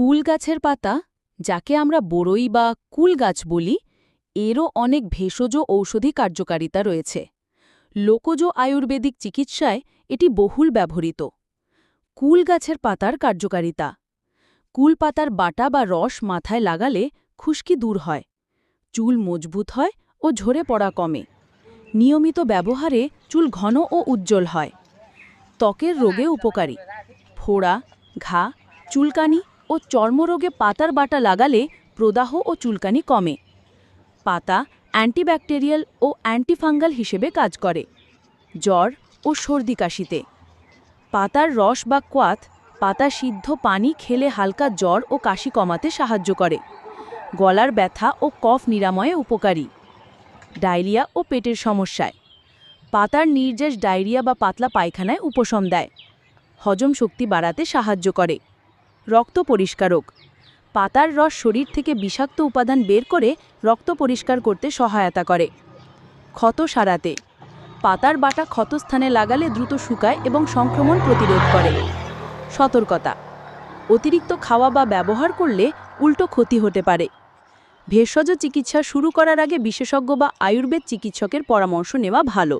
কুল গাছের পাতা, যাকে আমরা বড়ই বা কুল গাছ বলি, এরও অনেক ভেষজ ঔষধি কার্যকারিতা রয়েছে। লোকজ আয়ুর্বেদিক চিকিৎসায় এটি বহুল ব্যবহৃত। কুল গাছের পাতার কার্যকারিতা। কুল পাতার বাটা বা রস মাথায় লাগালে খুশকি দূর হয়, চুল মজবুত হয় ও ঝরে পড়া কমে। নিয়মিত ব্যবহারে চুল ঘন ও উজ্জ্বল হয়। ত্বকের রোগে উপকারী। ফোড়া, ঘা, চুলকানি ও চর্মরোগে পাতার বাটা লাগালে প্রদাহ ও চুলকানি কমে। পাতা অ্যান্টিব্যাকটেরিয়াল ও অ্যান্টিফাঙ্গাল হিসেবে কাজ করে। জ্বর ও সর্দি কাশিতে। পাতার রস বা কোয়াত পাতা সিদ্ধ পানি খেলে হালকা জ্বর ও কাশি কমাতে সাহায্য করে। গলার ব্যথা ও কফ নিরাময়ে উপকারী। ডায়রিয়া ও পেটের সমস্যায়। পাতার নির্যাস ডায়রিয়া বা পাতলা পায়খানায় উপশম দেয়। হজম শক্তি বাড়াতে সাহায্য করে। রক্ত পরিষ্কারক। পাতার রস শরীর থেকে বিষাক্ত উপাদান বের করে রক্ত পরিষ্কার করতে সহায়তা করে। ক্ষত সারাতে। পাতার বাটা ক্ষতস্থানে লাগালে দ্রুত শুকায় এবং সংক্রমণ প্রতিরোধ করে। সতর্কতা। অতিরিক্ত খাওয়া বা ব্যবহার করলে উল্টো ক্ষতি হতে পারে। ভেষজ চিকিৎসা শুরু করার আগে বিশেষজ্ঞ বা আয়ুর্বেদ চিকিৎসকের পরামর্শ নেওয়া ভালো।